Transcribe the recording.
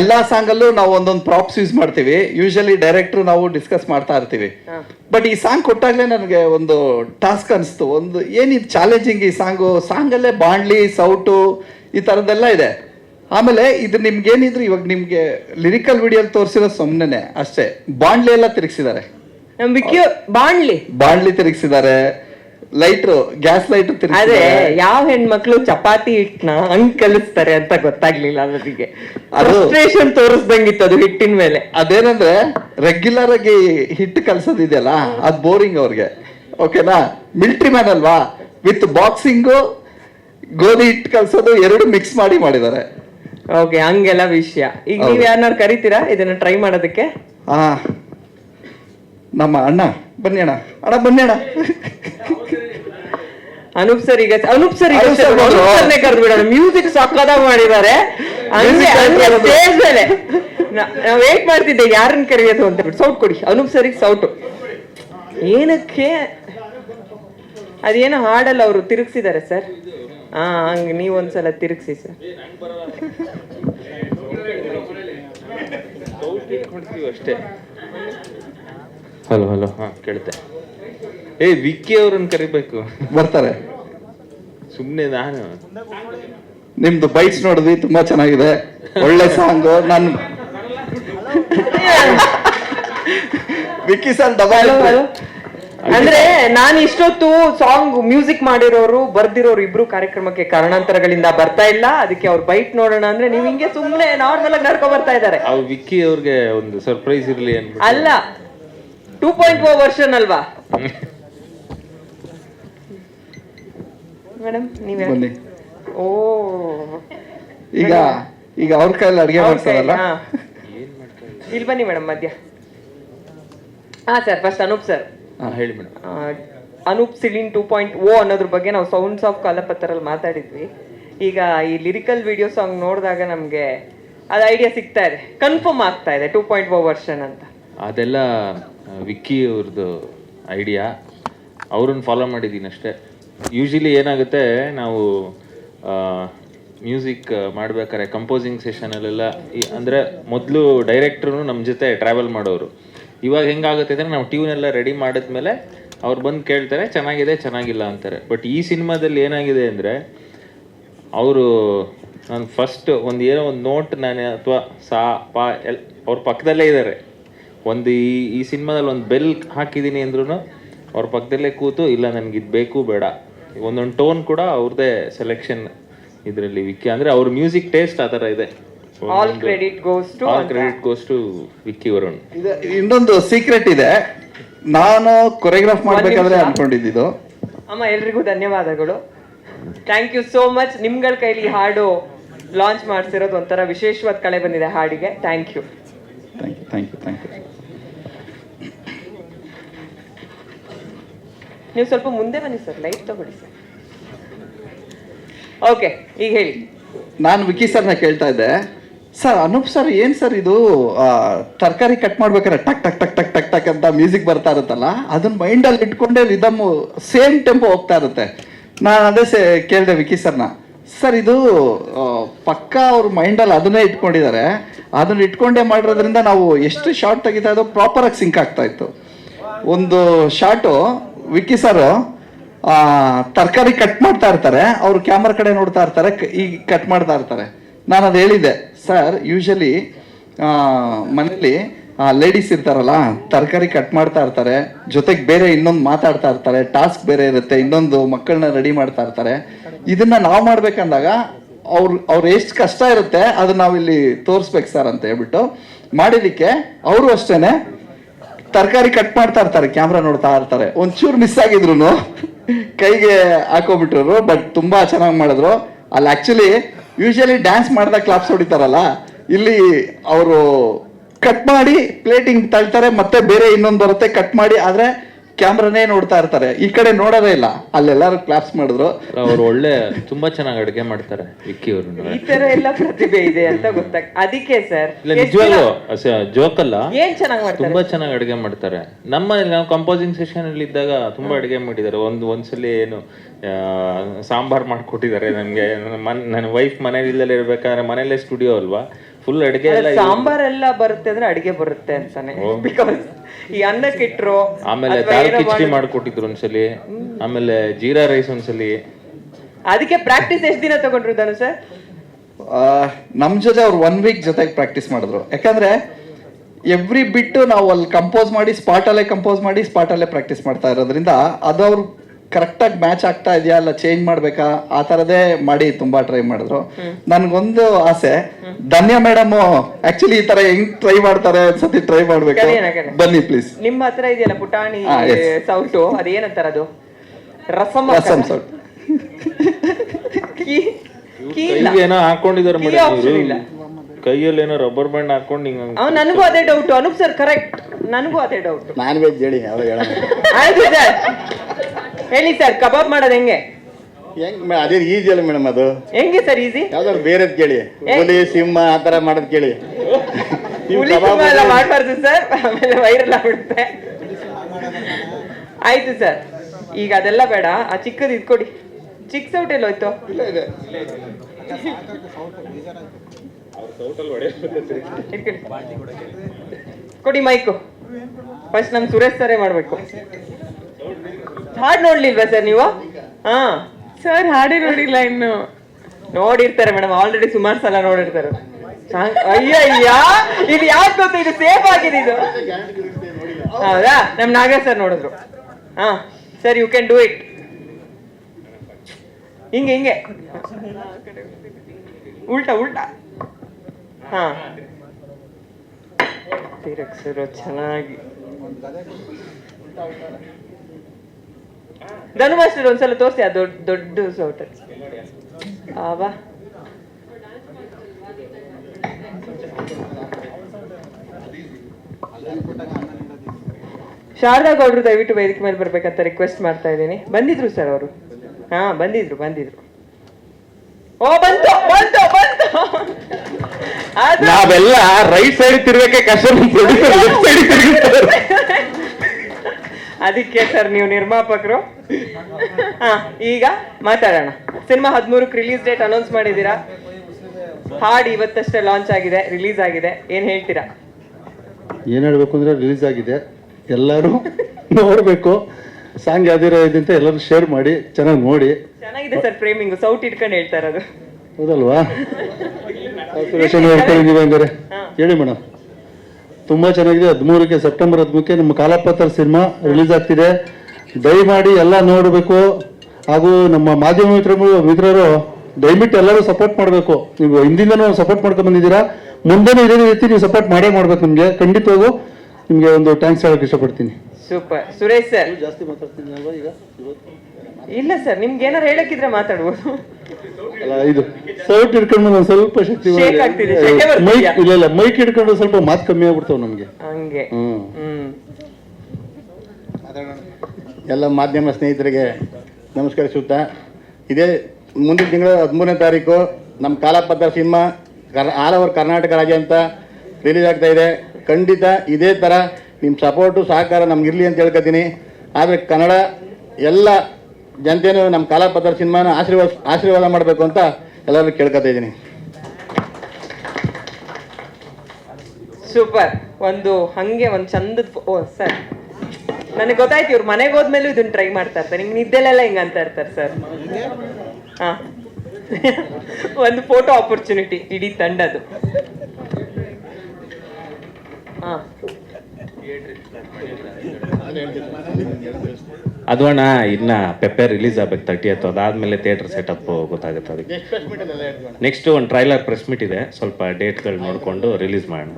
ಎಲ್ಲಾ ಸಾಂಗ್ ಅಲ್ಲೂ ನಾವು ಒಂದೊಂದು ಪ್ರಾಪ್ಸ್ ಯೂಸ್ ಮಾಡ್ತೀವಿ. ಯೂಶಲಿ ಡೈರೆಕ್ಟರ್ ನಾವು ಡಿಸ್ಕಸ್ ಮಾಡ್ತಾ ಇರ್ತೀವಿ. ಬಟ್ ಈ ಸಾಂಗ್ ಕೊಟ್ಟಾಗ್ಲೇ ನನಗೆ ಒಂದು ಟಾಸ್ಕ್ ಅನಿಸ್ತು. ಒಂದು ಏನಿದು ಚಾಲೆಂಜಿಂಗ್ ಈ ಸಾಂಗು ಸಾಂಗಲ್ಲೇ ಬಾಂಡ್ಲಿ ಸೌಟು ಈ ಥರದ್ದೆಲ್ಲ ಇದೆ. ಆಮೇಲೆ ಇದು ನಿಮ್ಗೆ ಏನಿದ್ರು ಇವಾಗ ನಿಮ್ಗೆ ಲಿರಿಕಲ್ ವಿಡಿಯೋ ತೋರಿಸಿರೋ ಸುಮ್ಮನೆ ಅಷ್ಟೇ. ಬಾಂಡ್ಲಿ ಎಲ್ಲ ತಿರುಗಿಸಿದ್ದಾರೆ. ಬಾಂಡ್ಲಿ ಬಾಂಡ್ಲಿ ತಿರುಗಿಸಿದ್ದಾರೆ. ಲೈಟ್ರು ಗ್ಯಾಸ್ ಲೈಟ್ ಅದೇ ಯಾವ ಹೆಣ್ಮಕ್ಳು ಚಪಾತಿ ಹಿಟ್ನ ಹಂಗ್ ಕಲಿಸ್ತಾರೆ ಅಂತ ಗೊತ್ತಾಗ್ಲಿಲ್ಲ ನನಗೆ ಫ್ರಸ್ಟ್ರೇಷನ್ ತೋರಿಸ್ದಂಗಿತ್ತು ಅದು ಹಿಟ್ಟಿನ ಮೇಲೆ. ಅದೇನಂದ್ರೆ ರೆಗ್ಯುಲರ್ ಆಗಿ ಹಿಟ್ಟು ಕಲ್ಸೋದಿದೆಯಲ್ಲ ಅದ್ ಬೋರಿಂಗ್ ಅವ್ರಿಗೆ. ಓಕೆನಾ? ಮಿಲ್ಟ್ರಿ ಮ್ಯಾನ್ ಅಲ್ವಾ? ವಿತ್ ಬಾಕ್ಸಿಂಗು ಗೋಧಿ ಹಿಟ್ಟು ಕಲ್ಸೋದು ಎರಡು ಮಿಕ್ಸ್ ಮಾಡಿ ಮಾಡಿದ್ದಾರೆ. ಓಕೆ ಹಂಗೆಲ್ಲ ವಿಷಯ. ಈಗ ನೀವು ನೀವ್ ಯಾರನ್ನಾರು ಕರಿತೀರಾ? ಇದನ್ನ ಟ್ರೈ ಮಾಡೋದಕ್ಕೆ? ಹಾ ನಮ್ಮ ಅಣ್ಣ ಬನ್ನಿ ಅಣ್ಣ. ಅಣ್ಣ ಬನ್ನಿ ಅಣ್ಣ. ಅನೂಪ್ ಸರ್ ಈಗ ಅನೂಪ್ ಸರ್ ಈಗ ಸರ್ನೇ. ಕರೆದು ಬಿಡೋಣ. ಮ್ಯೂಸಿಕ್ ಸಕ್ಕದ ಮಾಡಿದ್ದಾರೆ ಹಂಗೆ Music ಹಂಗೆ ಕರ್ದು ಮೇಲೆ. ನಾ ವೇಟ್ ಮಾಡ್ತಿದ್ದೆ ಯಾರನ್ನ ಕರೆಯೋದು ಅಂತ ಬಿಟ್ಟು. ಸೌಟ್ ಕೊಡಿ. ಅನೂಪ್ ಸರಿಗೆ ಸೌಟು ಏನಕ್ಕೆ? ಅದೇನೋ ಹಾಡಲ್ಲ ಅವರು ತಿರುಗಿಸಿದ್ದಾರೆ ಸರ್. ಹಾ ಹಂಗ ನೀವೊಂದ್ಸಲ ತಿರುಗಿಸಿ ಸರ್. ಅಷ್ಟೇ. ಹಲೋ ಹಲೋ ಹಾ ಕೇಳುತ್ತೆ. ಏ ವಿಕ್ಕಿ ಅವ್ರನ್ನ ಕರಿಬೇಕು. ಬರ್ತಾರೆ. ಸುಮ್ನೆ ನಾನು. ನಿಮ್ದು ಬೈಟ್ಸ್ ನೋಡಿದ್ವಿ ತುಂಬಾ ಚೆನ್ನಾಗಿದೆ. ಒಳ್ಳೆ ಸಾಂಗ್ ನಾನು ವಿಕ್ಕಿ ಸರ್ ಅಂದ್ರೆ ನಾನು ಇಷ್ಟೊತ್ತು ಸಾಂಗ್ ಮ್ಯೂಸಿಕ್ ಮಾಡಿರೋರು ಬರ್ದಿರೋರು ಇಬ್ರು ಕಾರ್ಯಕ್ರಮಕ್ಕೆ ಕಾರಣಾಂತರಗಳಿಂದ ಬರ್ತಾ ಇಲ್ಲ. ಅದಕ್ಕೆ ಅವ್ರು ಬೈಟ್ ನೋಡೋಣ ಅಂದ್ರೆ ನೀವ್ ಹಿಂಗೆ ಸುಮ್ನೆ ನಾರ್ಮಲ್ ಆಗಿ ನಡ್ಕೊ ಬರ್ತಾ ಇದಾರೆ. ವಿಕ್ಕಿ ಅವ್ರಿಗೆ ಒಂದು ಸರ್ಪ್ರೈಸ್ ಇರ್ಲಿ ಅಲ್ಲ ಟೂ ಪಾಯಿಂಟ್ ಫೋರ್ ವರ್ಷನ್ ಅಲ್ವಾ ಮೇಡಮ್ ನೀವೇ? ಬನ್ನಿ. ಓ. ಈಗ ಈಗ ಅವ್ರ ಕೈಯಲ್ಲಿ ಅಡಿಗೆ ಮಾಡ್ತಾರಲ್ಲ? ಇಲ್ಲಿ ಬನ್ನಿ ಮೇಡಮ್ ಮಧ್ಯ. ಹಾ ಸರ್ ಫಸ್ಟ್ ಅನೂಪ್ ಸರ್. ಹೇಳಿ ಮೇಡಮ್. ಅನೂಪ್ ಸಿಲಿನ್ ಟೂ ಪಾಯಿಂಟ್ ಓ ಅನ್ನೋದ್ರ ಬಗ್ಗೆ ನಾವು ಸೌಂಡ್ಸ್ ಆಫ್ ಕಾಲಪತ್ತರಲ್ಲಿ ಮಾತಾಡಿದ್ವಿ. ಈಗ ಈ ಲಿರಿಕಲ್ ವಿಡಿಯೋ ಸಾಂಗ್ ನೋಡಿದಾಗ ನಮಗೆ ಅದು ಐಡಿಯಾ ಸಿಗ್ತಾ ಇದೆ. ಕನ್ಫರ್ಮ್ ಆಗ್ತಾ ಇದೆ ಟೂ ಪಾಯಿಂಟ್ ಓ ವರ್ಷನ್ ಅಂತ. ಅದೆಲ್ಲ ವಿಕ್ಕಿ ಅವ್ರದ್ದು ಐಡಿಯಾ ಅವ್ರನ್ನ ಫಾಲೋ ಮಾಡಿದ್ದೀನಿ ಅಷ್ಟೇ. ಯೂಶಲಿ ಏನಾಗುತ್ತೆ, ನಾವು ಮ್ಯೂಸಿಕ್ ಮಾಡ್ಬೇಕಾದ್ರೆ ಕಂಪೋಸಿಂಗ್ ಸೆಷನಲ್ಲೆಲ್ಲ ಅಂದರೆ ಮೊದಲು ಡೈರೆಕ್ಟ್ರು ನಮ್ಮ ಜೊತೆ ಟ್ರಾವೆಲ್ ಮಾಡೋರು. ಇವಾಗ ಹೆಂಗಾಗುತ್ತೆ ಅಂದರೆ ನಾವು ಟ್ಯೂನ್ ಎಲ್ಲ ರೆಡಿ ಮಾಡಿದ್ಮೇಲೆ ಅವ್ರು ಬಂದು ಕೇಳ್ತಾರೆ, ಚೆನ್ನಾಗಿದೆ, ಚೆನ್ನಾಗಿಲ್ಲ ಅಂತಾರೆ. ಬಟ್ ಈ ಸಿನಿಮಾದಲ್ಲಿ ಏನಾಗಿದೆ ಅಂದರೆ, ಅವರು, ನಾನು ಫಸ್ಟ್ ಒಂದು ಏನೋ ಒಂದು ನೋಟ್ ನಾನು ಅಥವಾ ಸಾ, ಪಾ, ಎಲ್, ಅವ್ರ ಪಕ್ಕದಲ್ಲೇ ಇದ್ದಾರೆ ಒಂದು ಈ ಈ ಸಿನಿಮಾದಲ್ಲಿ ಒಂದು ಬೆಲ್ ಹಾಕಿದ್ದೀನಿ ಅಂದ್ರೂ ಅವ್ರ ಪಕ್ಕದಲ್ಲೇ ಕೂತು, ಇಲ್ಲ, ನನಗೆ ಇದು ಬೇಕು, ಬೇಡ. ಒಂದೊಂದು ಟೋನ್ ಕೂಡ ಅವ್ರದೇ ಸೆಲೆಕ್ಷನ್ ಇದರಲ್ಲಿ ವಿಕ್ಕಿ. ಅಂದ್ರೆ ಅವ್ರ ಮ್ಯೂಸಿಕ್ ಟೇಸ್ಟ್ ಆ ತರ ಇದೆ. All credit goes to all credit goes to Vicky Varun. ಇದು ಇನ್ನೊಂದು ಸೀಕ್ರೆಟ್ ಇದೆ. ನಾನು ಕೊರಿಯೋಗ್ರಾಫ್ ಮಾಡ್ಬೇಕಾದ್ರೆ. ಅನ್ಕೊಂಡಿದ್ದು ಅಮ್ಮ ಎಲ್ರಿಗೂ ಧನ್ಯವಾದಗಳು. ಥ್ಯಾಂಕ್ ಯು ಸೋ ಮಚ್ ನಿಮ್ಗಳ ಕೈಲಿ ಈ ಹಾಡು ಲಾಂಚ್ ಮಾಡ್ಸಿರೋದು ಒಂಥರ ವಿಶೇಷವಾದ ಕಳೆ ಬಂದಿದೆ ಹಾಡಿಗೆ. Thank you thank you thank you thank you ನೀವು ಸ್ವಲ್ಪ ಮುಂದೆ ಬನ್ನಿ ಸರ್ ಲೈಟ್ ತಗೊಳ್ಳಿ ಸರ್. ಓಕೆ ಈಗ ಹೇಳಿ. ನಾನು ವಿಕಿ ಸರ್ನ ಕೇಳ್ತಾ ಇದ್ದೆ. ಸರ್, ಅನೂಪ್ ಸರ್, ಏನ್ ಸರ್ ಇದು ತರಕಾರಿ ಕಟ್ ಮಾಡ್ಬೇಕಾದ್ರೆ ಟಕ್ ಟಕ್ ಟಕ್ ಟಕ್ ಟಕ್ ಟಕ್ ಅಂತ ಮ್ಯೂಸಿಕ್ ಬರ್ತಾ ಇರುತ್ತಲ್ಲ ಅದನ್ನ ಮೈಂಡಲ್ಲಿ ಇಟ್ಕೊಂಡೇ ರಿದಮ್ ಸೇಮ್ ಟೆಂಪೋ ಹೋಗ್ತಾ ಇರುತ್ತೆ. ನಾನು ಅದೇ ಸೇ, ಕೇಳಿದೆ ವಿಕಿ ಸರ್ನ. ಸರ್, ಇದು ಪಕ್ಕ ಅವ್ರ ಮೈಂಡಲ್ಲಿ ಅದನ್ನೇ ಇಟ್ಕೊಂಡಿದ್ದಾರೆ. ಅದನ್ನ ಇಟ್ಕೊಂಡೇ ಮಾಡಿರೋದ್ರಿಂದ ನಾವು ಎಷ್ಟು ಶಾರ್ಟ್ ತೆಗಿತಾ ಇದ್ದೋ ಪ್ರಾಪರಾಗಿ ಸಿಂಕ್ ಆಗ್ತಾ ಇತ್ತು. ಒಂದು ಶಾರ್ಟು ವಿಕ್ಕಿ ಸರ್ ತರಕಾರಿ ಕಟ್ ಮಾಡ್ತಾ ಇರ್ತಾರೆ. ಅವ್ರು ಕ್ಯಾಮ್ರಾ ಕಡೆ ನೋಡ್ತಾ ಇರ್ತಾರೆ. ಈಗ ಕಟ್ ಮಾಡ್ತಾ ಇರ್ತಾರೆ. ನಾನು ಅದು ಹೇಳಿದ್ದೆ. ಸರ್ ಯೂಶಲಿ ಮನೇಲಿ ಲೇಡೀಸ್ ಇರ್ತಾರಲ್ಲ, ತರಕಾರಿ ಕಟ್ ಮಾಡ್ತಾ ಇರ್ತಾರೆ. ಜೊತೆಗೆ ಬೇರೆ ಇನ್ನೊಂದು ಮಾತಾಡ್ತಾ ಇರ್ತಾರೆ. ಟಾಸ್ಕ್ ಬೇರೆ ಇರುತ್ತೆ. ಇನ್ನೊಂದು ಮಕ್ಕಳನ್ನ ರೆಡಿ ಮಾಡ್ತಾ ಇರ್ತಾರೆ. ಇದನ್ನ ನಾವು ಮಾಡ್ಬೇಕಂದಾಗ, ಅವ್ರ, ಅವ್ರು ಎಷ್ಟು ಕಷ್ಟ ಇರುತ್ತೆ, ಅದನ್ನ ನಾವಿಲ್ಲಿ ತೋರಿಸ್ಬೇಕು ಸರ್ ಅಂತ ಹೇಳ್ಬಿಟ್ಟು ಮಾಡಿದಕ್ಕೆ ಅವರು ಅಷ್ಟೇನೆ ತರಕಾರಿ ಕಟ್ ಮಾಡ್ತಾ ಇರ್ತಾರೆ ಕ್ಯಾಮ್ರಾ ನೋಡ್ತಾ ಇರ್ತಾರೆ. ಒಂಚೂರು ಮಿಸ್ ಆಗಿದ್ರು ಕೈಗೆ ಹಾಕೋಬಿಟ್ರು ಬಟ್ ತುಂಬಾ ಚೆನ್ನಾಗಿ ಮಾಡಿದ್ರು. ಅಲ್ಲಿ ಆಕ್ಚುಲಿ ಯೂಶಲಿ ಡ್ಯಾನ್ಸ್ ಮಾಡಿದಾಗ ಕ್ಲಾಪ್ಸ್ ಹೊಡಿತಾರಲ್ಲ, ಇಲ್ಲಿ ಅವರು ಕಟ್ ಮಾಡಿ ಪ್ಲೇಟಿಂಗ್ ತಳ್ತಾರೆ, ಮತ್ತೆ ಬೇರೆ ಇನ್ನೊಂದು ಬರುತ್ತೆ ಕಟ್ ಮಾಡಿ, ಆದ್ರೆ ಕ್ಯಾಮ್ರಾನೇ ನೋಡ್ತಾ ಇರ್ತಾರೆ. ಈ ಕಡೆ ನೋಡೋದೇ ಇಲ್ಲ. ಅಲ್ಲೆಲ್ಲಾರು ಕ್ಲಾಪ್ಸ್ ಮಾಡಿದ್ರು. ಅವ್ರು ಒಳ್ಳೆ ತುಂಬಾ ಚೆನ್ನಾಗಿ ಅಡುಗೆ ಮಾಡ್ತಾರೆ ವಿಕ್ಕಿ ಈ ಅವರು ತರ ಎಲ್ಲ ಪ್ರತಿಭೆ ಇದೆ ಅಂತ ಗೊತ್ತಾಗ ಅದಕ್ಕೆ ಸರ್ ಇಲ್ಲ ನಿಜವಾಗ್ಲೂ ಜೋಕ್ ಅಲ್ಲ. ಏನ್ ಚೆನ್ನಾಗಿ ಮಾಡ್ತಾರೆ? ತುಂಬಾ ಚೆನ್ನಾಗಿ ಅಡುಗೆ ಮಾಡ್ತಾರೆ. ನಮ್ಮ ನಾವು ಕಂಪೋಸಿಂಗ್ ಸೆಷನ್ ಅಲ್ಲಿ ಇದ್ದಾಗ ತುಂಬಾ ಅಡುಗೆ ಮಾಡಿದ್ದಾರೆ. ಒಂದು ಒಂದ್ಸಲಿ ಏನು ಆ, ಸಾಂಬಾರ್ ಮಾಡ್ಕೊಟ್ಟಿದ್ದಾರೆ ನಮ್ಗೆ. ನನ್ನ ವೈಫ್ ಮನೇಲಿಲ್ಲದೆ ಇರ್ಬೇಕಾದ್ರೆ ಮನೇಲೆ ಸ್ಟುಡಿಯೋ ಅಲ್ವಾ? ಫುಲ್ ಅಡುಗೆ ಎಲ್ಲ ಸಾಂಬಾರೆಲ್ಲ ಬರುತ್ತೆ ಅಂದ್ರೆ ಅಡಿಗೆ ಬರುತ್ತೆ ಅಂತಾನೆ. ಬಿಕಾಸ್ ಈ ಅನ್ನಕ್ಕಿಟ್ರು ಆಮೇಲೆ ದಾಲ್ ಕಿಚಡಿ ಮಾಡಿ- ಮಾಡ್ಕೊಟ್ಟಿದ್ರು ಒಂದ್ಸಲಿ ಆಮೇಲೆ ಜೀರಾ ರೈಸ್ ಒಂದ್ಸಲಿ. ಅದಕ್ಕೆ ಪ್ರಾಕ್ಟೀಸ್ ಎಷ್ಟು ದಿನ ತಗೊಂಡ್ರು ಧನು ಸರ್ ಆ, ನಮ್ ಜೊತೆ ಅವ್ರು ಒನ್ ವೀಕ್ ಜೊತೆಗೆ ಪ್ರಾಕ್ಟೀಸ್ ಮಾಡಿದ್ರು. ಯಾಕಂದ್ರೆ ಎವ್ರಿ ಬಿಟ್ಟು ನಾವು ಅಲ್ಲಿ ಕಂಪೋಸ್ ಮಾಡಿ ಸ್ಪಾಟ್ ಅಲ್ಲೇ ಕಂಪೋಸ್ ಮಾಡಿ ಸ್ಪಾಟ್ ಅಲ್ಲೇ ಪ್ರಾಕ್ಟೀಸ್ ಮಾಡ್ತಾ ಇರೋದ್ರಿಂದ ಅದು ಅವ್ರು ಕರೆಕ್ಟಾಗಿ ಮ್ಯಾಚ್ ಆಗ್ತಾ ಇದೆಯಾ ಅಲ್ಲ ಚೇಂಜ್ ಮಾಡ್ಬೇಕಾ? ಆ ಥರದೇ ಮಾಡಿ ತುಂಬಾ ಟ್ರೈ ಮಾಡಿದ್ರು. ನನಗೊಂದು ಆಸೆ ಧನ್ಯ ಮೇಡಮ್ ಆಕ್ಚುಲಿ ಈ ತರ ಹೆಂಗ್ ಟ್ರೈ ಮಾಡ್ತಾರೆ ಸತಿ ಟ್ರೈ ಮಾಡ್ಬೇಕು. ಬನ್ನಿ ಪ್ಲೀಸ್ ನಿಮ್ಮ ಹತ್ರ ಇದೆಯಲ್ಲ ಪುಟಾಣಿ. ಸೌಟು ಅದೇನಂತಾರ ಅದು? ರಸಮ್ ರಸಂ ಸೌಟ್. ಕೀ ಇಲ್ಲ. ಏನೋ ಹಾಕೊಂಡಿದ್ದಾರೆ ಮೇಡಮ್. ಕೈಯಲ್ಲಿ ಏನೋ ರಬ್ಬರ್ ಬ್ಯಾಂಡ್ ಹಾಕೊಂಡು ಹಿಂಗ ನನಗೂ ಅದೇ ಡೌಟ್ ಅನುಪ್ ಸರ್ ಕರೆಕ್ಟ್ ನನಗೂ ಅದೇ ಡೌಟ್ ನಾನ್ ವೆಜ್ ಹೇಳಿ ಹೇಳ ಸರ್ ಕಬಾಬ್ ಮಾಡೋದು ಹೆಂಗೆ? ಹೆಂಗ್ ಮೇ- ಅದೇ ಈಜಿ ಅಲ್ಲ ಮೇಡಮ್ ಅದು. ಹೆಂಗೆ ಸರ್ ಈಸಿ ಯಾವ್ದಾದ್ರು ಬೇರೆದ್ ಕೇಳಿ. ಹುಲಿ ಸಿಂಹ ಆ ತರ ಮಾಡೋದ್ ಕೇಳಿ. ನೀವು ಹುಲಿ ಕಬಾಬ್ ಎಲ್ಲ ಮಾಡಬಾರ್ದು ಸರ್ ಆಮೇಲೆ ವೈರಲ್ ಆಗ್ಬಿಡುತ್ತೆ. ಆಯ್ತು ಸರ್ ಈಗ ಅದೆಲ್ಲ ಬೇಡ ಆ ಚಿಕ್ಕದು ಇದ್ಕೊಡಿ ಚಿಕ್ಕ ಸೌಟ್ ಎಲ್ಲೋಯ್ತು ಇಟ್ಕೊಳ್ಳಿ. ಕೊಡಿ ಮೈಕು ಫಸ್ಟ್ ನಮ್ ಸುರೇಶ್ ಸರೇ ಮಾಡ್ಬೇಕು. ಹಾಡ್ ನೋಡ್ಲಿಲ್ವಾ ಸರ್ ನೀವು? ಹಾ. ಸರ್ ಹಾಡೇ ನೋಡಿಲ್ಲ ಇನ್ನು. ನೋಡಿರ್ತಾರೆ ಮೇಡಮ್ ಆಲ್ರೆಡಿ ಸುಮಾರು ಸಲ ನೋಡಿರ್ತಾರೆ. ಅಯ್ಯಯ್ಯ ಇದು ಯಾಕೆ ಗೊತ್ತ? ಇದು ಸೇಫ್ ಆಗಿದೆ ಇದು. ಹೌದಾ? ನಮ್ ನಾಗೇಶ್ ಸರ್ ನೋಡಿದ್ರು. ಹಾ. Sir you can do it ಹಿಂಗೆ ಹಿಂಗೆ. ಉಲ್ಟಾ ಉಲ್ಟಾ. ಹಾ. ತಿರುಗ್ಸಿರೋ ಚೆನ್ನಾಗಿ. ಧನು ಮಾಸ್ಟರ್ ಒಂದ್ಸಲ ತೋರಿಸಿ ಆ ದೊಡ್ಡ ದೊಡ್ಡ ಸೌಟ. ಆವಾ ಶಾರದಾ ಗೌಡ್ರು ದಯವಿಟ್ಟು ವೇದಿಕೆ ಮೇಲೆ ಬರ್ಬೇಕಂತ ರಿಕ್ವೆಸ್ಟ್ ಮಾಡ್ತಾ ಇದ್ದೀನಿ. ಬಂದಿದ್ರು ಸರ್ ಅವರು. ಹಾ ಬಂದಿದ್ರು ಬಂದಿದ್ರು. ಓ ಬಂತು ಬಂತು ಬಂತು. ನಾವೆಲ್ಲ ರೈಟ್ ಸೈಡ್ ತಿರ್ಬೇಕೆ ಕಷ್ಟ ಪ್ರೊಡ್ಯೂಸರ್ ಅದಕ್ಕೆ ಸರ್ ನೀವು ನಿರ್ಮಾಪಕರು. ಹಾ ಈಗ ಮಾತಾಡೋಣ. ಸಿನಿಮಾ ಹದಿಮೂರಕ್ಕೆ ರಿಲೀಸ್ ಡೇಟ್ ಅನೌನ್ಸ್ ಮಾಡಿದ್ದೀರಾ? ಹಾಡ್ ಇವತ್ತಷ್ಟೇ ಲಾಂಚ್ ಆಗಿದೆ ರಿಲೀಸ್ ಆಗಿದೆ. ಏನ್ ಹೇಳ್ತೀರಾ? ಏನು ಹೇಳಬೇಕು ಅಂದ್ರೆ ರಿಲೀಸ್ ಆಗಿದೆ. ಎಲ್ಲರೂ ನೋಡಬೇಕು. ಸಾಂಗ್ ಯಾವ್ದಿರೋ ಇದೆ ಅಂತ ಎಲ್ಲರೂ ಶೇರ್ ಮಾಡಿ ಚೆನ್ನಾಗಿ ನೋಡಿ. ಚೆನ್ನಾಗಿದೆ ಸರ್ ಫ್ರೇಮಿಂಗ್ ಸೌಟ್ ಇಟ್ಕೊಂಡು ಹೇಳ್ತಾ ಇರೋದು. ಹೌದಲ್ವಾ? ಹೇಳಿ ಮೇಡಮ್. ತುಂಬ ಚೆನ್ನಾಗಿದೆ. ಹದಿಮೂರಕ್ಕೆ ಸೆಪ್ಟೆಂಬರ್ ಹದಿಮೂರಕ್ಕೆ ನಮ್ಮ ಕಾಲಪತ್ರ ಸಿನಿಮಾ ರಿಲೀಸ್ ಆಗ್ತಿದೆ ದಯಮಾಡಿ ಎಲ್ಲ ನೋಡಬೇಕು. ಹಾಗೂ ನಮ್ಮ ಮಾಧ್ಯಮ ಮಿತ್ರರು ಮಿತ್ರರು ದಯವಿಟ್ಟು ಎಲ್ಲರೂ ಸಪೋರ್ಟ್ ಮಾಡಬೇಕು. ನೀವು ಹಿಂದಿಂದನೂ ಸಪೋರ್ಟ್ ಮಾಡ್ಕೊಂಡು ಬಂದಿದ್ದೀರಾ? ಮುಂದೆನೂ ಇದೇ ರೀತಿ ನೀವು ಸಪೋರ್ಟ್ ಮಾಡೇ ಮಾಡ್ಬೇಕು ನಿಮಗೆ. ಖಂಡಿತವಾಗೂ ನಿಮಗೆ ಒಂದು ಥ್ಯಾಂಕ್ಸ್ ಹೇಳೋಕೆ ಇಷ್ಟಪಡ್ತೀನಿ. Super Suresh sir. ಜಾಸ್ತಿ ಮಾತಾಡ್ತೀನಿ ಇಲ್ಲ ಸರ್ ನಿಮ್ಗೆ ಏನಾರು ಹೇಳಕ್ಕಿದ್ರೆ ಮಾತಾಡ್ಬೋದು. ಅಲ್ಲ ಇದು ಸೌಟ್ ಹಿಡ್ಕೊಂಡು ಒಂದು ಸ್ವಲ್ಪ ಶಕ್ತಿ Shake ಆಗ್ತಿದೆ, ಶಕೆ ಬರ್ತಿದ್ಯಾ? ಮೈಕ್ ಇಲ್ಲ ಇಲ್ಲ ಮೈಕ್ ಹಿಡ್ಕೊಂಡು ಸ್ವಲ್ಪ ಮಾತು ಕಮ್ಮಿ ಆಗ್ಬಿಡ್ತಾವ ನಮಗೆ. ಹಂಗೆ. ಹ್ಮ್. ಹ್ಮ್. ಎಲ್ಲ ಮಾಧ್ಯಮ ಸ್ನೇಹಿತರಿಗೆ ನಮಸ್ಕರಿಸುತ್ತಾ ಇದೇ ಮುಂದಿನ ತಿಂಗಳು ಹದಿಮೂರನೇ ತಾರೀಕು ನಮ್ಮ ಕಾಲಪತ್ರ ಸಿನಿಮಾ ಕರ್ ಆಲ್ ಓವರ್ ಕರ್ನಾಟಕ ರಾಜ್ಯ ಅಂತ ರಿಲೀಸ್ ಆಗ್ತಾ ಇದೆ. ಖಂಡಿತ ಇದೇ ಥರ ನಿಮ್ಮ ಸಪೋರ್ಟು ಸಹಕಾರ ನಮ್ಗೆ ಇರಲಿ ಅಂತ ಹೇಳ್ಕೊತೀನಿ. ಆದರೆ ಕನ್ನಡ ಎಲ್ಲ ಜನತೆನೂ ನಮ್ಮ ಕಾಲಪತ್ರ ಸಿನಿಮಾನ ಆಶೀರ್ವಾದ ಆಶೀರ್ವಾದ ಮಾಡಬೇಕು ಅಂತ ಎಲ್ಲರೂ ಕೇಳ್ಕೊತಾ ಇದ್ದೀನಿ. ಸೂಪರ್ ಒಂದು ಹಂಗೆ ಒಂದು ಚಂದದ ಓ ಸರ್. ನನಗೆ ಗೊತ್ತಾಯ್ತು ಇವ್ರು ಮನೆಗೆ ಹೋದ್ಮೇಲೂ ಇದನ್ನ ಟ್ರೈ ಮಾಡ್ತಾ ಇರ್ತಾರೆ ನಿಮ್ಗೆ ನಿದ್ದೆಲೆಲ್ಲ ಹಿಂಗೆ ಅಂತ ಇರ್ತಾರೆ ಸರ್. ಹಾ. ಒಂದು ಫೋಟೋ ಆಪರ್ಚುನಿಟಿ ಇಡೀ ತಂಡದು ಹಾ. ಅದು ಅಣ್ಣ ಇನ್ನ ಪೆಪ್ಪೆ ರಿಲೀಸ್ ಆಗ್ಬೇಕು ತರ್ಟಿ ಹತ್ತು ಅದಾದ್ಮೇಲೆ ಥಿಯೇಟರ್ ಸೆಟಪ್ ಗೊತ್ತಾಗುತ್ತೆ ಅದಕ್ಕೆ. ನೆಕ್ಸ್ಟ್ ಒಂದು ಟ್ರೈಲರ್ ಪ್ರೆಸ್ ಮೀಟ್ ಇದೆ ಸ್ವಲ್ಪ ಡೇಟ್ಗಳು ನೋಡಿಕೊಂಡು ರಿಲೀಸ್ ಮಾಡೋಣ.